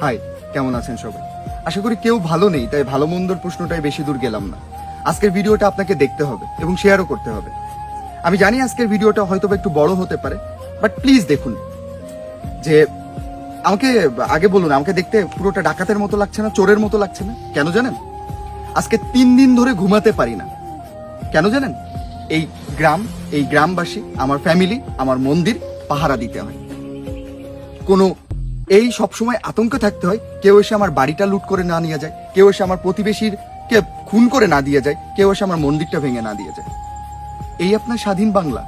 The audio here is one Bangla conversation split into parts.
হাই, কেমন আছেন সবাই? আশা করি কেউ ভালো নেই, তাই ভালো মন্দর প্রশ্নটাই বেশি দূর গেলাম না। আজকের ভিডিওটা আপনাকে দেখতে হবে এবং শেয়ারও করতে হবে। আমি জানি আজকের ভিডিওটা হয়তো একটু বড় হতে পারে বাট প্লিজ দেখুন। যে, আমাকে, আগে বলুন, আমাকে দেখতে পুরোটা ডাকাতের মতো লাগছে না, চোরের মতো লাগছে না? কেন জানেন? আজকে তিন দিন ধরে ঘুমাতে পারি না। কেন জানেন? এই গ্রাম, এই গ্রামবাসী, আমার ফ্যামিলি আমার মন্দির পাহারা দিতে হয়। কোনো এই সবসময় আতঙ্কে থাকতে হয়। কেউ এসে আমার বাড়িটা লুট করে না নিয়ে যায়। কেউ এসে আমার প্রতিবেশীর কে খুন করে না দিয়ে যায়। কেউ এসে আমার মন্দিরটা ভেঙে না দিয়ে যায়। এই আপনার স্বাধীন বাংলা।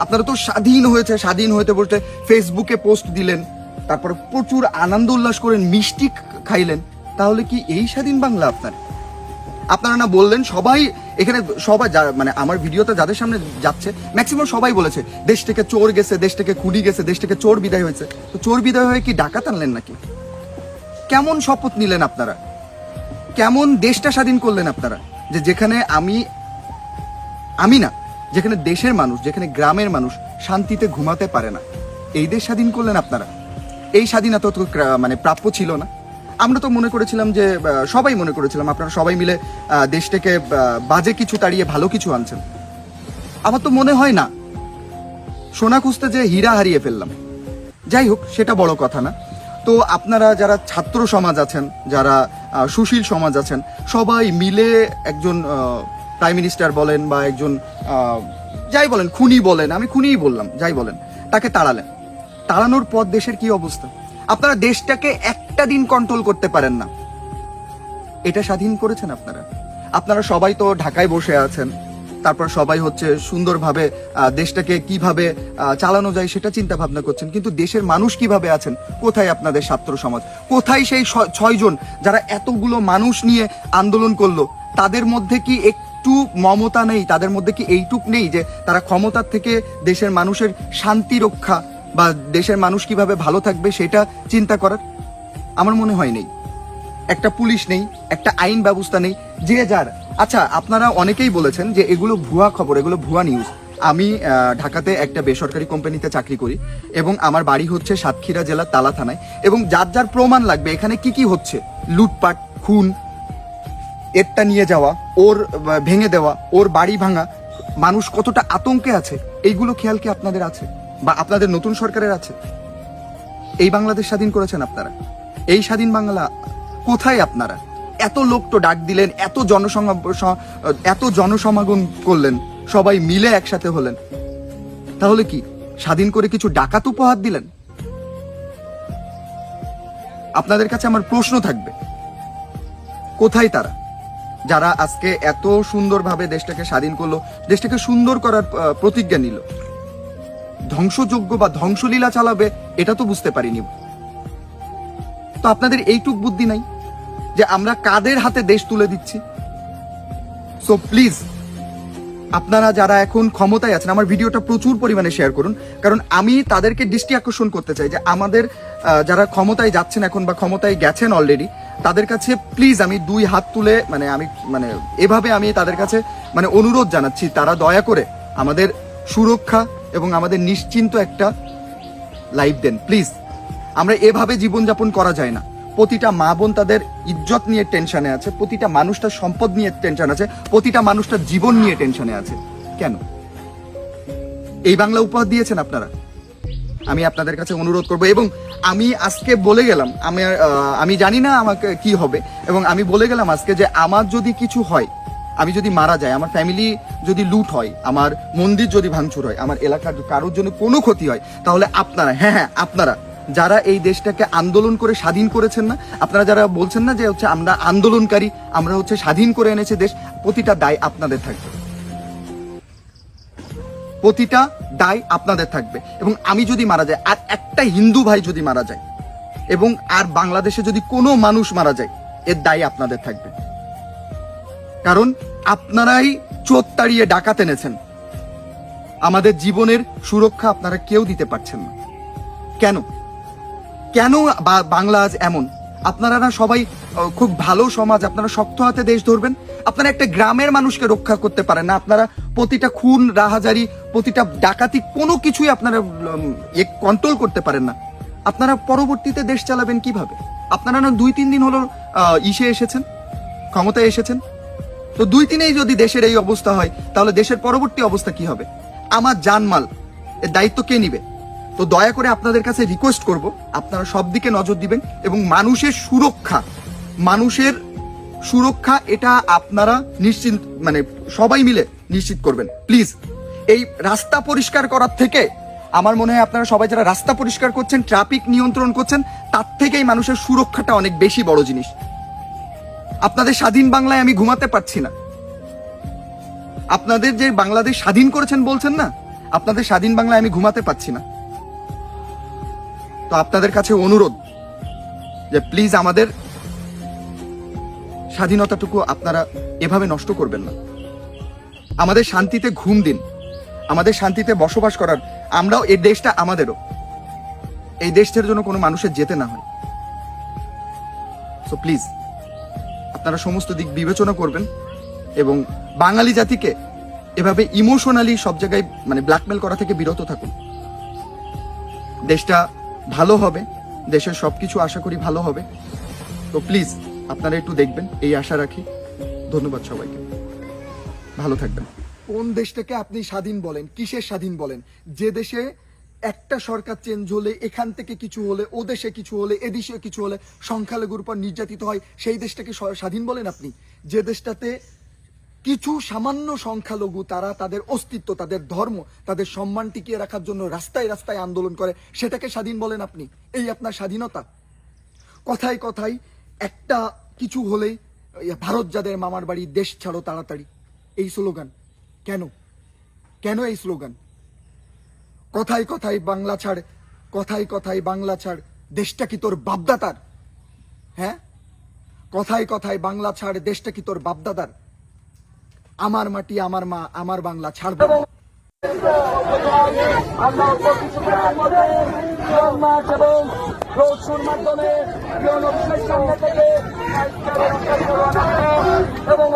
আপনারা তো স্বাধীন হয়েছে, স্বাধীন হতে বলতে ফেসবুকে পোস্ট দিলেন, তারপরে প্রচুর আনন্দ উল্লাস করেন, মিষ্টি খাইলেন। তাহলে কি এই স্বাধীন বাংলা আপনার? আপনারা না বললেন, সবাই এখানে সবাই মানে আমার ভিডিওতে যাদের সামনে যাচ্ছে ম্যাক্সিমাম সবাই বলেছে, দেশ থেকে চোর গেছে, দেশ থেকে খুনি গেছে, দেশ থেকে চোর বিদায় হয়েছে। তো চোর বিদায় হয়ে কি ডাকাত আনলেন নাকি? কেমন শপথ নিলেন আপনারা? কেমন দেশটা স্বাধীন করলেন আপনারা? যে যেখানে আমি আমি না, যেখানে দেশের মানুষ, যেখানে গ্রামের মানুষ শান্তিতে ঘুমাতে পারে না, এই দেশ স্বাধীন করলেন আপনারা? এই স্বাধীনতা তো মানে প্রাপ্য ছিল না। আমরা তো মনে করেছিলাম যে সবাই মনে করেছিলাম, আপনারা সবাই মিলে দেশটাকে বাজে কিছু তাড়িয়ে ভালো কিছু আনছেন। আমার তো মনে হয় না, সোনা খুঁজতে যে হীরা হারিয়ে ফেললাম। যাই হোক, সেটা বড় কথা না। তো আপনারা যারা ছাত্র সমাজ আছেন, যারা সুশীল সমাজ আছেন, সবাই মিলে একজন প্রাইম মিনিস্টার বলেন বা একজন যাই বলেন, খুনি বলেন, আমি খুনিই বললাম, যাই বলেন, তাকে তাড়ালেন। তাড়ানোর পর দেশের কি অবস্থা? আপনারা দেশটাকে একটা দিন কন্ট্রোল করতে পারেন না। এটা স্বাধীন করেছেন আপনারা। আপনারা সবাই তো ঢাকায় বসে আছেন। তারপর সবাই হচ্ছে সুন্দরভাবে দেশটাকে কীভাবে চালানো যায় সেটা চিন্তা ভাবনা করছেন। কিন্তু দেশের মানুষ কীভাবে আছেন? কোথায় আপনাদের ছাত্র সমাজ? কোথায় সেই ছয়জন যারা এতগুলো মানুষ নিয়ে আন্দোলন করল? তাদের মধ্যে কি একটু মমতা নেই? তাদের মধ্যে কি এইটুক নেই যে তারা ক্ষমতার থেকে দেশের মানুষের শান্তি রক্ষা বা দেশের মানুষ কীভাবে ভালো থাকবে সেটা চিন্তা করার? আমার মনে হয় নেই। একটা পুলিশ নেই, একটা আইন ব্যবস্থা নেই, যে যার আচ্ছা আপনারা অনেকেই বলেছেন যে এগুলো ভুয়া খবর, এগুলো ভুয়া নিউজ আমি ঢাকাতে একটা বেসরকারি কোম্পানিতে চাকরি করি এবং আমার বাড়ি হচ্ছে সাতক্ষীরা জেলার তালা থানায় এবং যার যার প্রমাণ লাগবে, এখানে কি কি হচ্ছে? লুটপাট, খুন, এরটা নিয়ে যাওয়া, ওর ভেঙে দেওয়া, ওর বাড়ি ভাঙা, মানুষ কতটা আতঙ্কে আছে, এইগুলো খেয়াল কি আপনাদের আছে? বা আপনাদের নতুন সরকারের আছে? এই বাংলাদেশ স্বাধীন করেছেন আপনারা? এই স্বাধীন বাংলা কোথায় আপনারা? এত লোক তো ডাক দিলেন, এত জনসংগ এত জনসমাগম করলেন, সবাই মিলে একসাথে হলেন। তাহলে কি স্বাধীন করে কিছু ডাকাত উপহার দিলেন? আপনাদের কাছে আমার প্রশ্ন থাকবে, কোথায় তারা? যারা আজকে এত সুন্দরভাবে দেশটাকে স্বাধীন করল, দেশটাকে সুন্দর করার প্রতিজ্ঞা নিল। ধ্বংসযোগ্য বা ধ্বংসলীলা চালাবে, এটা তো বুঝতে পারিনি। তো আপনাদের এইটুক বুদ্ধি নাই যে আমরা কাদের হাতে দেশ তুলে দিচ্ছি? সো প্লিজ আপনারা যারা এখন ক্ষমতায় আছেন, আমার ভিডিওটা প্রচুর পরিমাণে শেয়ার করুন। কারণ আমি তাদেরকে দৃষ্টি আকর্ষণ করতে চাই যে আমাদের যারা ক্ষমতায় যাচ্ছেন এখন বা ক্ষমতায় গেছেন অলরেডি তাদের কাছে প্লিজ আমি দুই হাত তুলে মানে আমি মানে এভাবে আমি তাদের কাছে মানে অনুরোধ জানাচ্ছি, তারা দয়া করে আমাদের সুরক্ষা এবং আমাদের নিশ্চিন্ত একটা লাইফ দেন প্লিজ আমরা এভাবে জীবনযাপন করা যায় না। প্রতিটা মা বোন তাদের ইজ্জত নিয়ে টেনশনে আছে, প্রতিটা মানুষটার সম্পদ নিয়ে টেনশন আছে, প্রতিটা মানুষটার জীবন নিয়ে টেনশনে আছে। কেন? এই বাংলা উপহার দিয়েছেন আপনারা। আমি আপনাদের কাছে অনুরোধ করব এবং আমি আজকে বলে গেলাম, আমি আমি জানি না আমাকে কি হবে, এবং আমি বলে গেলাম আজকে যে আমার যদি কিছু হয়, আমি যদি মারা যাই, আমার ফ্যামিলি যদি লুট হয়, আমার মন্দির যদি ভাঙচুর হয়, আমার এলাকার কারোর জন্য কোনো ক্ষতি হয়, তাহলে আপনারা হ্যাঁ হ্যাঁ আপনারা যারা এই দেশটাকে আন্দোলন করে স্বাধীন করেছেন না, আপনারা যারা বলছেন না যে হচ্ছে আমরা আন্দোলনকারী, আমরা হচ্ছে স্বাধীন করে এনেছে দেশ, প্রতিটা দায় আপনাদের থাকবে। প্রতিটা দায় আপনাদের থাকবে। এবং আমি যদি মারা যাই, আর একটা হিন্দু ভাই যদি মারা যায়, এবং আর বাংলাদেশে যদি কোনো মানুষ মারা যায়, এর দায় আপনাদের থাকবে। কারণ আপনারাই চোর তাড়িয়ে ডাকাত এনেছেন। আমাদের জীবনের সুরক্ষা আপনারা কেউ দিতে পারছেন না। কেন? কেন বাংলা আজ এমন? আপনারা না সবাই খুব ভালো সমাজ, আপনারা শক্ত হাতে দেশ ধরবেন। আপনারা একটা গ্রামের মানুষকে রক্ষা করতে পারেন না। আপনারা প্রতিটা খুন, রাহাজারি, প্রতিটা ডাকাতি কোনো কিছুই আপনারা কন্ট্রোল করতে পারেন না। আপনারা পরবর্তীতে দেশ চালাবেন কীভাবে? আপনারা না দুই তিন দিন হলো ইসে এসেছেন? ক্ষমতায় এসেছেন? তো দুই তিনেই যদি দেশের এই অবস্থা হয়, তাহলে দেশের পরবর্তী অবস্থা কি হবে? আমার জানমাল, এর দায়িত্ব কে নিবে? তো দয়া করে আপনাদের কাছে রিকোয়েস্ট করব, আপনারা সব দিকে নজর দিবেন এবং মানুষের সুরক্ষা মানুষের সুরক্ষা এটা আপনারা নিশ্চিত মানে সবাই মিলে নিশ্চিত করবেন। প্লিজ এই রাস্তা পরিষ্কার করার থেকে আমার মনে হয় আপনারা সবাই যারা রাস্তা পরিষ্কার করছেন ট্রাফিক নিয়ন্ত্রণ করছেন, তার থেকেই মানুষের সুরক্ষাটা অনেক বেশি বড় জিনিস। আপনাদের স্বাধীন বাংলায় আমি ঘুমাতে পারছি না। আপনাদের যে বাংলাদেশ স্বাধীন করেছেন বলছেন না, আপনাদের স্বাধীন বাংলায় আমি ঘুমাতে পারছি না। তো আপনাদের কাছে অনুরোধ যে প্লিজ আমাদের স্বাধীনতাটুকু আপনারা এভাবে নষ্ট করবেন না। আমাদের শান্তিতে ঘুম দিন। আমাদের শান্তিতে বসবাস করার। আমরাও এই দেশটা আমাদেরও। এই দেশটার জন্য কোনো মানুষের যেতে না হয়। সো প্লিজ আপনারা সমস্ত দিক বিবেচনা করবেন এবং বাঙালি জাতিকে এভাবে ইমোশনালি সব জায়গায় মানে ব্ল্যাকমেল করা থেকে বিরত থাকুন। দেশটা ভালো হবে, দেশের সবকিছু আশা করি ভালো হবে। তো প্লিজ আপনারা একটু দেখবেন, এই আশা রাখি। ধন্যবাদ সবাইকে। ভালো থাকবেন। কোন দেশটাকে আপনি স্বাধীন বলেন, কিসের স্বাধীন বলেন? যে দেশে একটা সরকার চেঞ্জ হলে, এখান থেকে কিছু হলে, ও দেশে কিছু হলে এদেশে কিছু হলে সংখ্যালঘুর উপর নির্যাতিত হয়, সেই দেশটাকে স্বাধীন বলেন আপনি? যে দেশটাতে কিছু সামান্য সংখ্যালঘু, তারা তাদের অস্তিত্ব, তাদের ধর্ম, তাদের সম্মান টিকিয়ে রাখার জন্য রাস্তায় রাস্তায় আন্দোলন করে। সেটাকে স্বাধীন বলেন আপনি। এই আপনার স্বাধীনতা। কথায় কথায় একটা কিছু হলেই ভারত যাদের মামার বাড়ি, দেশ ছাড়ো তাড়াতাড়ি। এই স্লোগান। কেন? কেন এই স্লোগান? কথায় কথায় বাংলা ছাড়, কথায় কথায় বাংলা ছাড়, দেশটা কি তোর বাপদাতার হ্যাঁ? কথায় কথায় বাংলা ছাড়, দেশটা কি তোর বাপদাদার? আমার মাটি আমার মা আমার বাংলা ছাড়ব মাধ্যমে এবং